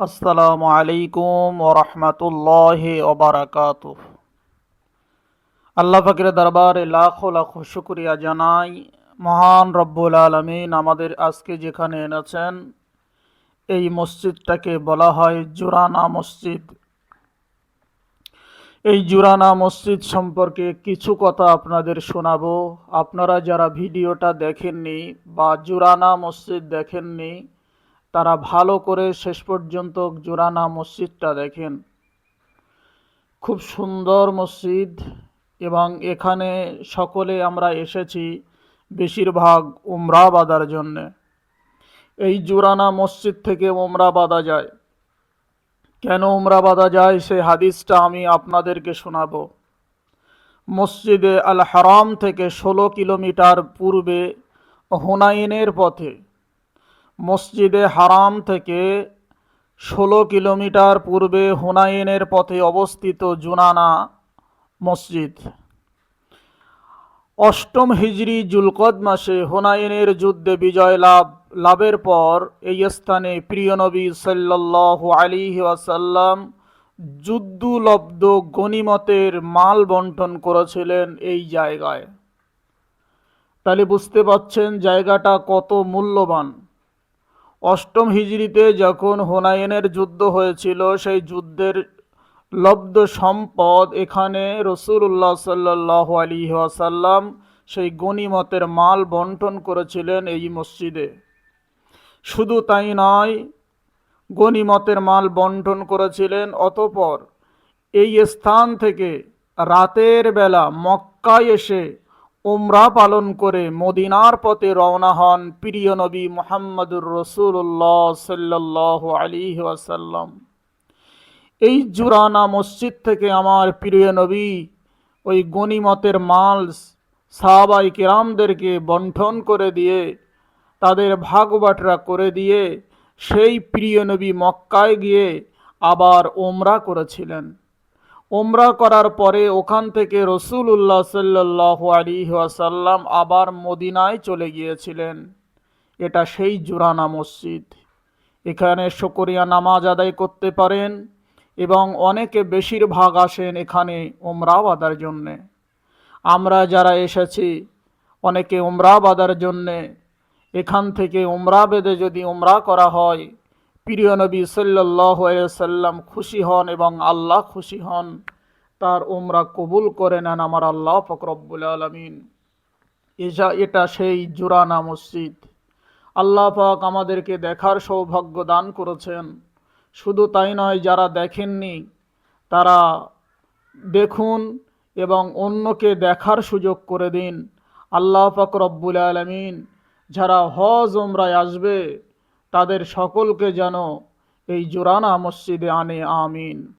আসসালামু আলাইকুম ওরহমতুল্লাহ ওবরাকাত আল্লাহ ফাকির দরবারে লাখো লাখো শুক্রিয়া জানাই। মহান রব্বুল আলমিন আমাদের আজকে যেখানে এনেছেন, এই মসজিদটাকে বলা হয় জুরানা মসজিদ। এই জুরানা মসজিদ সম্পর্কে কিছু কথা আপনাদের শোনাবো। আপনারা যারা ভিডিওটা দেখেননি বা জুরানা মসজিদ দেখেননি তারা ভালো করে শেষ পর্যন্ত জোরানা মসজিদটা দেখেন। খুব সুন্দর মসজিদ এবং এখানে সকলে আমরা এসেছি বেশিরভাগ উমরা বাঁধার জন্যে। এই জোরানা মসজিদ থেকে উমরা বাঁধা যায়। কেন উমরা বাঁধা যায় সেই হাদিসটা আমি আপনাদেরকে শোনাব। মসজিদে আল হারাম থেকে ষোলো কিলোমিটার পূর্বে হুনাইনের পথে মসজিদে হারাম থেকে ষোলো কিলোমিটার পূর্বে হুনাইনের পথে অবস্থিত জুনানা মসজিদ। অষ্টম হিজড়ি জুলকদ মাসে হুনাইনের যুদ্ধে বিজয় লাভ, লাভের পর এই স্থানে প্রিয় নবী আলী ওয়াসাল্লাম যুদ্ধলব্ধ গণিমতের মাল বন্টন করেছিলেন এই জায়গায়। তাহলে বুঝতে পাচ্ছেন জায়গাটা কত মূল্যবান। অষ্টম যখন হোনায়নের যুদ্ধ হয়েছিল, সেই যুদ্ধের লব্ধ সম্পদ এখানে রসুল্লাহ সাল্লাহ আলী আসাল্লাম সেই গণিমতের মাল বন্টন করেছিলেন এই মসজিদে। শুধু তাই নয়, গণিমতের মাল বন্টন করেছিলেন অতপর এই স্থান থেকে রাতের বেলা মক্কায় এসে উমরা পালন করে মদিনার পথে রওনা হন প্রিয় নবী মোহাম্মদুর রসুল্লাহ সাল্লাহ আলী ওয়াসাল্লাম। এই জুরানা মসজিদ থেকে আমার প্রিয় নবী ওই গণিমতের মাল সাহাবাই কিরামদেরকে বন্টন করে দিয়ে, তাদের ভাগবাটরা করে দিয়ে সেই প্রিয় নবী মক্কায় গিয়ে আবার ওমরা করেছিলেন। ওমরা করার পরে ওখান থেকে রসুল্লাহ সাল্লাহ আলী আবার মদিনায় চলে গিয়েছিলেন। এটা সেই জুরানা মসজিদ। এখানে শকরিয়া নামাজ আদায় করতে পারেন এবং অনেকে বেশিরভাগ আসেন এখানে ওমরা বাদার জন্যে। আমরা যারা এসেছি, অনেকে ওমরা বাদার জন্যে। এখান থেকে উমরা বেদে যদি উমরা করা হয় প্রিয় নবী সাল্লাম খুশি হন এবং আল্লাহ খুশি হন, তার উমরা কবুল করে নেন আমার আল্লাহ ফকরব্বুল আলমিন। এজা এটা সেই জুরানা মসজিদ। আল্লাহ পাক আমাদেরকে দেখার সৌভাগ্য দান করেছেন। শুধু তাই নয়, যারা দেখেননি, তারা দেখুন এবং অন্যকে দেখার সুযোগ করে দিন। আল্লাহ পাক আলমিন, যারা হজ ওমরায় আসবে তাদের সকলকে যেন এই জোরানা মসজিদে আনে আমিন।